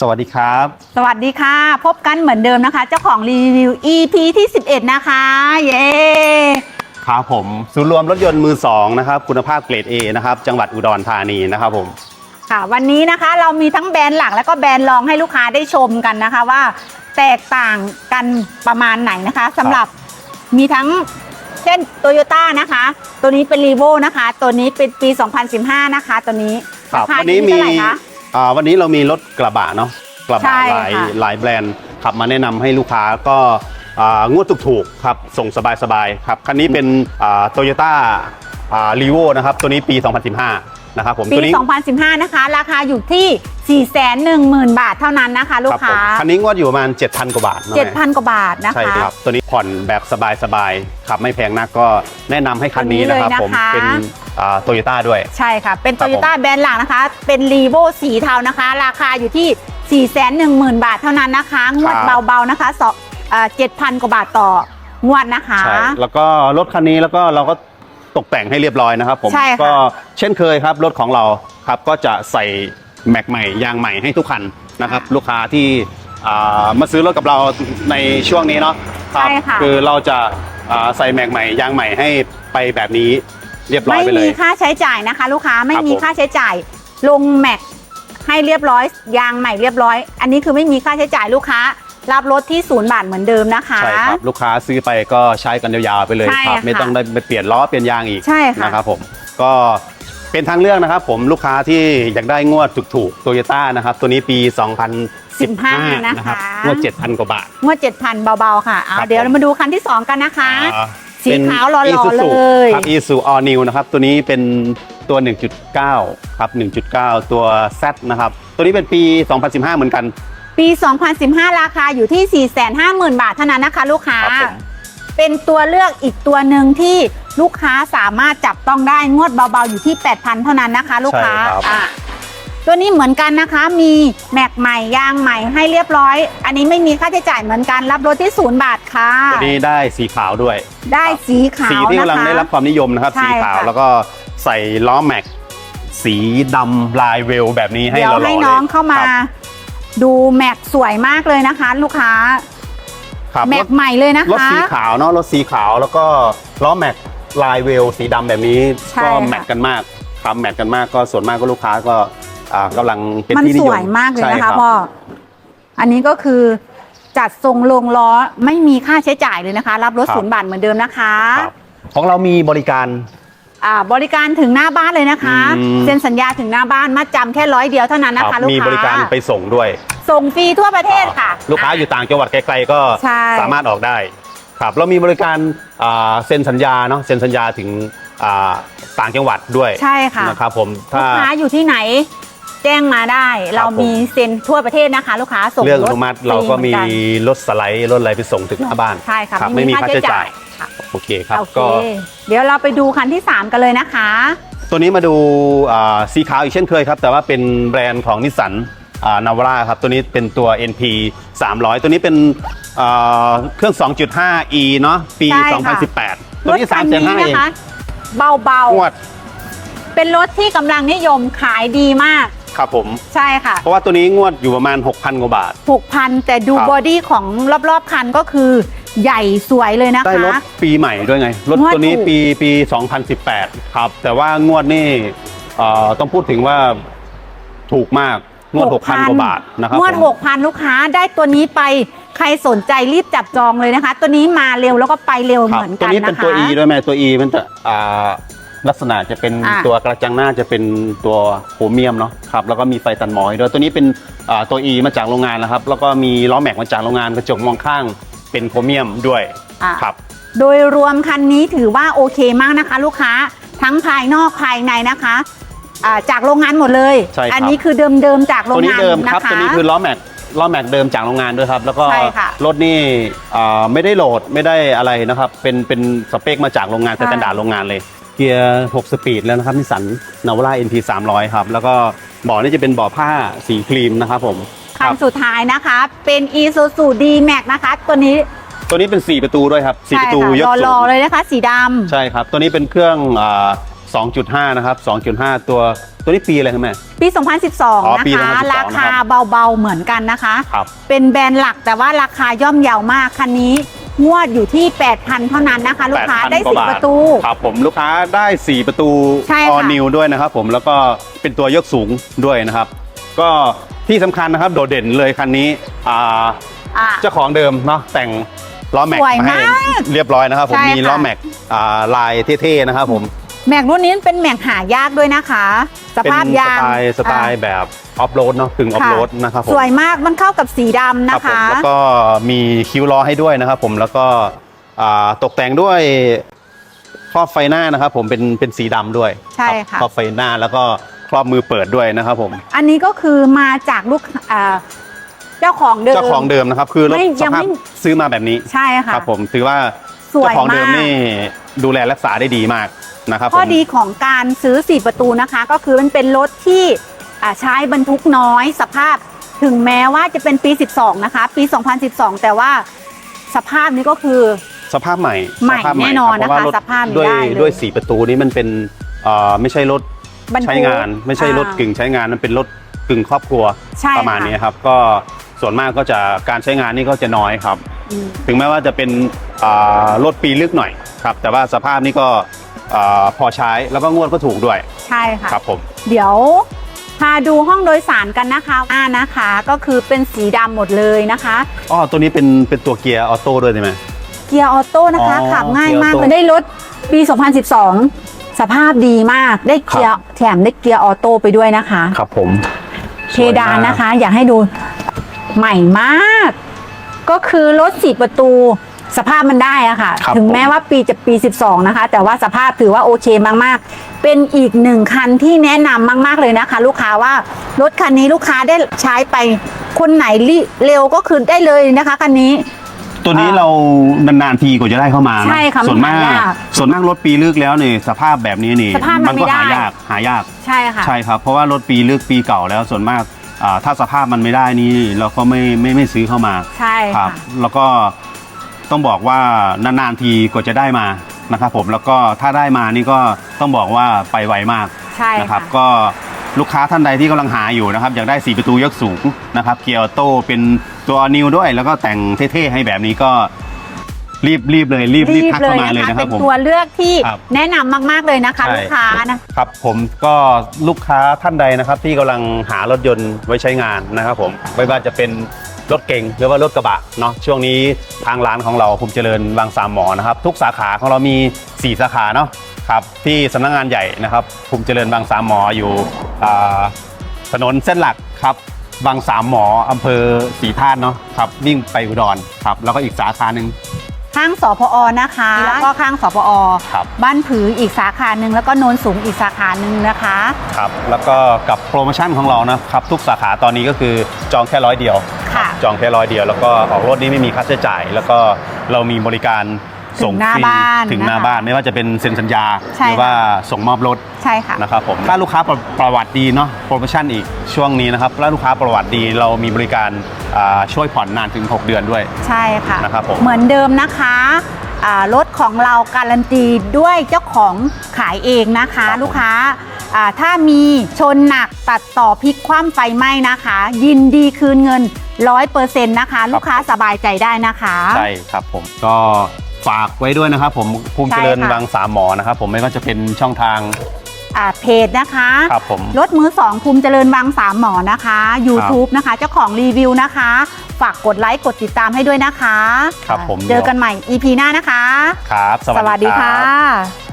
สวัสดีครับ สวัสดีค่ะ พบกันเหมือนเดิมนะคะ เจ้าของรีวิว EP ที่ 11 นะคะ เย้ครับผมศูนย์รวมรถยนต์มือสองนะครับคุณภาพเกรด A นะครับจังหวัดอุดรธานีนะครับผมค่ะ วันนี้นะคะเรามีทั้งแบรนด์หลักแล้วก็แบรนด์รองให้ลูกค้าได้ชมกันนะคะว่า แตกต่างกันประมาณไหนนะคะสำหรับมีทั้งเช่นโตโยต้านะคะ ตัวนี้เป็นรีโวนะคะ ตัวนี้เป็นปี 2015 นะคะ ตัวนี้ครับาาวันนี้อยู่มีที่เท่าไหร่คะ อ่าวันนี้เรามีรถกระบะเนาะกระใช่บะหลายค่ะ หลายแบรนด์ขับมาแนะนำให้ลูกค้าก็อ่างวดถูกๆครับส่งสบายๆครับคันนี้เป็นโตโยต้ารีโวนะครับตัวนี้ปี 2015 นะครับผมปี ตัวนี้2015 นะคะ ราคาอยู่ที่ 410,000 บาทเท่านั้นนะคะ ลูคกรับผมค้าคันนี้งวดอยู่ประมาณ 7,000 กว่าบาทนะแม่ 7,000 กว่าบาทนะคะใช่ครับ ตัวนี้ผ่อนแบบสบายๆขับไม่แพงนักก็แนะนำให้คันนี้นะครับตัวนี้เลยนะคะ ผมเป็น โตโยต้าด้วย ใช่ค่ะ เป็นคโตรับโยต้าแบรนด์หลักนะคะ เป็นรีโวสีเทานะคะ ราคาอยู่ที่ 410,000 บาทเท่านั้นนะคะ งวดครับเบาๆนะคะสองเจ็ดพันกว่าบาทต่องวดนะคะใช่แล้วก็รถคันนี้แล้วก็เราก็ตกแต่งให้เรียบร้อยนะครับผมใช่ค่ะก็เช่นเคยครับรถของเราครับก็จะใส่แม็กใหม่ยางใหม่ให้ทุกคันนะครับ ลูกค้าที่อ่ามาซื้อรถกับเราในช่วงนี้เนาะครัใช่ค่ะคือเราจะอ่าใส่แม็กใหม่ยางใหม่ให้ไปแบบนี้ เรียบร้อยไม่ไปเลมียค่าใช้จ่ายนะคะ ลูกค้าไม่ครับมีผมค่าใช้จ่าย ลงแม็กให้เรียบร้อยยางใหม่เรียบร้อย อันนี้คือไม่มีค่าใช้จ่ายลูกค้า รับรถที่ศูนย์บาทเหมือนเดิมนะคะใช่ครับลูกค้าซื้อไปก็ใช้กันยาวๆไปเลยใช่ครับค่ะไม่ต้องได้ไปเปลี่ยนล้อเปลี่ยนยางอีกใช่ค่ะนะครับผมก็เป็นทางเลือกนะครับผมลูกค้าที่อยากได้งวดถูกๆโตโยต้านะครับตัวนี้ปี 2015 นะครับงวด 7,000 กว่าบาท งวด 7,000 เบาๆ ค่ะเอาครับเดี๋ยวผมเรามาดูคันที่ 2 กันนะคะอ่า สีเป็นขาวหล่อๆ Isuzu เลยครับ Isuzu All New นะครับตัวนี้เป็นตัว 1.9 ครับ 1.9 ตัว Z นะครับ ตัวนี้เป็นปี 2015 เหมือนกัน ปี 2015 ราคาอยู่ที่ 450,000 บาทเท่านั้นนะคะลูกค้าครับผมเป็นตัวเลือกอีกตัวหนึ่งที่ลูกค้าสามารถจับต้องได้งวดเบาๆอยู่ที่ 8,000 เท่านั้นนะคะ ลูกค้าใช่ครับอะ ตัวนี้เหมือนกันนะคะ มีแม็กใหม่ยางใหม่ให้เรียบร้อย อันนี้ไม่มีค่าใช้จ่ายเหมือนกัน รับรถที่ศูนย์บาทค่ะ ตัวนี้ได้สีขาวด้วย ได้สีขาวสีที่นะกำลังคะได้รับความนิยมนะครับใช่สีขาวค่ะแล้วก็ใส่ล้อแม็กสีดำลายเวลแบบนี้ให้เดี๋ยวเราให้ๆน้องลยเข้ามาครับดูแม็กสวยมากเลยนะคะ ลูกค้าครับแม็รกถใหม่เลยนะคะรถสีขาวเนาะรถสีขาวแล้วก็ล้อแม็กลายเวลสีดำแบบนี้ใช่ก็ค่ะแมทกันมากครับแมทกันมากก็ส่วนมากก็ลูกค้าก็ อ่ากำลังเป็นมันที่นิสยมวยมากเลยใช่นะรัคะบพ่อ อันนี้ก็คือจัดทรงลงล้อไม่มีค่าใช้จ่ายเลยนะคะ รับรถครับ ศูนย์บาทเหมือนเดิมนะคะครับของเรามีบริการ อ่าบริการถึงหน้าบ้านเลยนะคะ อืม เซ็นสัญญาถึงหน้าบ้านมัดจำแค่ร้อยเดียวเท่านั้นนะคคะรับลูกค้ามีมีบริการไปส่งด้วยส่งฟรีทั่วประเทศค่ะ ลูกค้าอยู่ต่างจังหวัดไกลๆก็ใช่ สามารถออกได้ครับเรามีบริการอ่าเซ็นสัญญาเนาะเซ็นสัญญาถึงอ่าต่างจังหวัดด้วยใช่ค่ะนะครับผมลูถ้า กค้าอยู่ที่ไหน แจ้งมาได้ เรามีเซ็นทั่วประเทศนะคะ ลูกค้าส่งเรื่องอรถนุมัติเราก็มีฟหอนนรถสไลด์รถอะไรไปส่งถึงหน้าบ้านใช่ค่ะรับไม่มีค่าใช้จ่ายค่ะโอเคครับโอเคก็เดี๋ยวเราไปดูคันที่ 3 กันเลยนะคะ ตัวนี้มาดูอ่าสีขาวอีกเช่นเคยครับ แต่ว่าเป็นแบรนด์ของนิสสันนาวาร่าครับ ตัวนี้เป็นตัว NP 300 ตัวนี้เป็นอ่าเครื่อง 2.5e เนาะปีใช่ค่ะ2018 ตัวนี้รถคั3 7 5เองนะคะเบางวดๆเป็นรถที่กำลังนิยมขายดีมาก ครับผม ใช่ค่ะ เพราะว่าตัวนี้งวดอยู่ประมาณ 6,000 กว่าบาท 6,000 แต่ดูครับ บอดี้ของรอบๆคันก็คือใหญ่สวยเลยนะคะ ได้รถปีใหม่ด้วยไง รถงวดตัวนี้ถูก ปีปี 2018 ครับ แต่ว่างวดนี่เอ่อต้องพูดถึงว่าถูกมาก งวด 6,000 กว่าบาทนะครับงวด ผม 6,000 ลูกค้าได้ตัวนี้ไปใครสนใจรีบจับจองเลยนะคะ ตัวนี้มาเร็วแล้วก็ไปเร็วครับเหมือนตัวกันนี้นะคะเป็นตัว E ด้วยไหมตัว E มันจะอ่า ลักษณะจะเป็นอ่าตัวกระจังหน้าจะเป็นตัวโครเมียมเนาะครับแล้วก็มีไฟตันหมอยด้วยตัวนี้เป็นอ่าตัว E มาจากโรงงานนะครับ แล้วก็มีล้อแม็กมาจากโรงงานกระจกมองข้างเป็นโครเมียมด้วยอะครับ โดยรวมคันนี้ถือว่าโอเคมากนะคะ ลูกค้าทั้งภายนอกภายในนะคะอ่าจากโรงงานหมดเลย ใช่ครับ อันี้คือเดิมๆจากโรตัวงนี้งานเดิมนะครับคะ ตัวนี้คือล้อแม็กล้อแม็กเดิมจากโรงงานด้วยครับ แล้วก็ใช่ค่ะรถนี่อ่าไม่ได้โหลดไม่ได้อะไรนะครับ เป็นเป็นสเปคมาจากโรงงานใช่สแตนดาร์ดโรงงานเลยเกียร์ 6 สปีดแล้วนะครับนิสสันนาวาร่า NP 300 ครับ แล้วก็เบาะนี่จะเป็นเบาะผ้าสีครีมนะครับผมคคัรันบสุดท้ายนะคะ เป็น Isuzu D-Max นะคะ ตัวนี้ตัวนี้เป็น 4 ประตูด้วยครับ4ใช่ประตูยกค่ะสูรองๆเลยนะคะ สีดำใช่ครับ ตัวนี้เป็นเครื่องอ่า2.5 นะครับ 2.5 ตัวตัวนี้ปีอะไรครับแม่ปีอ๋อ2012ปีนะคะ2012ราคาเบาๆเหมือนกันนะคะครับเป็นแบรนด์หลักแต่ว่าราคาย่อมเยาวมากคันนี้ งวดอยู่ที่ 8,000 เท่านั้นนะคะ ลูกค้า8,000ได้กว่าสิบบาทประตู ครับผมลูกค้าได้ 4 ประตูใช่ค่ะออนิวด้วยนะครับผมแล้วก็เป็นตัวยกสูงด้วยนะครับ ก็ที่สำคัญนะครับโดดเด่นเลยคันนี้อ่าอะ เจ้าของเดิมเนาะแต่งล้อแม็กสวยมาให้มากเรียบร้อยนะครับผมใช่มีค่ะ ล้อแม็กอ่าลายเท่ๆนะครับผม แม็กรุ่นนี้เป็นแม็กหายากด้วยนะคะสเป็นภาพสยางไตล์สไตล์อะแบบออฟโรดเนาะกึ่งออฟค่ะโรดนะครับผมสวยมากมันเข้ากับสีดำครันะบผมคะแล้วก็มีคิ้วล้อให้ด้วยนะครับผมแล้วก็อ่าตกแต่งด้วยครอบไฟหน้านะครับผมเป็นเป็นสีดำด้วยใช่รับค่ะครอบไฟหน้าแล้วก็ครอบมือเปิดด้วยนะครับผม อันนี้ก็คือมาจากลูกอ่าเจ้าของเดิมเจ้าของเดิมนะครับ คือรถไม่สยังภาพไม่ซื้อมาแบบนี้ใช่ค่ะครับผมถือว่าสวยเจ้าของเดิมมากนี่ดูแลรักษาได้ดีมาก นะครับข้อผมดีของการซื้อ 4 ประตูนะคะ ก็คือมันเป็นรถที่อ่าใช้บรรทุกน้อยสภาพถึงแม้ว่าจะเป็นปี 12 นะคะ ปี 2012 แต่ว่าสภาพนี้ก็คือสภาพใหม่ใหม่สภาพแน่นอนรับเพราะว่านะคะรถสภาพนี้ด้วยได้เลยด้วยสีประตูนี้มันเป็นเอ่อไม่ใช่รถบรรทุกใช้งาน ไม่ใช่รถอ่ากึ่งใช้งานมันเป็นรถกึ่งครอบครัวใช่ประมาณค่ะนี้ครับก็ส่วนมากก็จะการใช้งานนี่ก็จะน้อยครับอืมถึงแม้ว่าจะเป็นอ่ารถปีลึกหน่อยครับ แต่ว่าสภาพนี่ก็ อ่าพอใช้แล้วก็งวดก็ถูกด้วยใช่ค่ะ ครับผมเดี๋ยวพาดูห้องโดยสารกันนะคะอ่านะคะก็คือเป็นสีดำหมดเลยนะคะ อ๋อตัวนี้เป็นเป็นตัวเกียร์ออโต้ด้วยใช่ไหม เกียร์ออโต้นะคะอ๋อขับง่ายมากเกียร์ออโต้เลยได้รถปี 2012 สภาพดีมากได้เกียร์แถมได้เกียร์ออโต้ไปด้วยนะคะ ครับผมเพดานนะคะ อยากให้ดูใหม่มาก ก็คือรถสี่ประตู สภาพมันได้อะค่ะ ครับถึงผมแม้ว่าปีจะปี 12 นะคะ แต่ว่าสภาพถือว่าโอเคมากๆ เป็นอีกหนึ่งคันที่แนะนำมาก ๆเลยนะคะ ลูกค้าว่ารถคันนี้ลูกค้าได้ใช้ไป คนไหนรีเร็วก็คือได้เลยนะคะคันนี้ ตัวนี้อ่าเรานานๆทีกว่าจะได้เข้ามานะใช่ค่ะส่วนมากมันหายากส่วนมากรถปีลึกแล้วนี่สภาพแบบนี้นี่สภาพมันไม่ก็หาได้ยากหายาก ใช่ค่ะ ใช่ครับ เพราะว่ารถปีลึกปีเก่าแล้วส่วนมากอ่าถ้าสภาพมันไม่ได้นี่เราก็ไม่ไม่ไม่ซื้อเข้ามาใช่ครัค่ะ บ แล้วก็ ต้องบอกว่านานๆทีกว่าจะได้มานะครับผมแล้วก็ถ้าได้มานี่ก็ต้องบอกว่าไปไวมากใช่นะครับค่ะ ก็ลูกค้าท่านใดที่กำลังหาอยู่นะครับอยากได้4ประตูยกสูงนะครับเกียร์ออโต้เป็นตัวนิวด้วย แล้วก็แต่งเท่ๆให้แบบนี้ก็รีบรีบเลยรีบรีบทักเข้ามาเลยนะครัเป็บนผม ตัวเลือกที่ครับ แนะนำมากๆเลยนะคะใช่ลูกค้านะ ครับผมก็ลูกค้าท่านใดนะครับที่กำลังหารถยนต์ไว้ใช้งานนะครับผมไม่ว่าจะเป็น รถเก๋งหรือว่ารถกระบะเนาะช่วงนี้ทางร้านของเราภูมิเจริญบางสามหมอนะครับ ทุกสาขาของเรามี 4 สาขาเนาะครับที่สำนักงานใหญ่นะครับภูมิเจริญบางสามหมออยู่อ่าถนนเส้นหลักครับบางสามหมออำเภอศรีธาตุเนาะครับวิ่งไปอุดรครับแล้วก็อีกสาขาหนึ่งข้างสพอนะคะแล้วก็ข้างสพอครับบ้านผืออีกสาขาหนึ่งแล้วก็โนนสูงอีกสาขาหนึ่งนะคะครับแล้วก็กับโปรโมชั่นของเรานะครับทุกสาขาตอนนี้ก็คือจองแค่ร้อยเดียว ค่ะจองแค่ร้อยเดียวแล้วก็ออกรถนี้ไม่มีค่าใช้จ่าย แล้วก็เรามีบริการส่งถึงหน้าฟรีบ้านถึงหน้านะคะบ้านไม่ว่าจะเป็นเซ็นสัญญาใช่หรืว่าส่งมอบรถใช่ค่ะนะครับผมถ้าลูกค้าประประวัติดีเนาะโปรโมชั่นอีกช่วงนี้นะครับถ้าลูกค้าประวัติดีเรามีบริการอ่าช่วยผ่อนนานถึง 6 เดือนด้วย ใช่ค่ะนะครับผมเหมือนเดิมนะคะอ่า รถของเราการันตีด้วยเจ้าของขายเองนะคะครับผมลูกค้าอ่าถ้ามีชนหนักตัดต่อพลิกคว่ำไฟไหม้นะคะ ยินดีคืนเงิน100%นะคะ ลูกค้าสบายใจได้นะคะใช่ครับผมก็ฝากไว้ด้วยนะครับผมภูมิเจริญใช่ค่ะบางสามหมอนะครับผมไม่ว่าจะเป็นช่องทางอ่า เพจนะคะครับผมรถมือสองภูมิเจริญบางสามหมอนะคะ YouTube นะคะ เจ้าของรีวิวนะคะ ฝากกดไลค์กดติดตามให้ด้วยนะคะ ครับผมเจอกันใหม่ EP หน้านะคะ ครับ สวัสดีรับค่ะ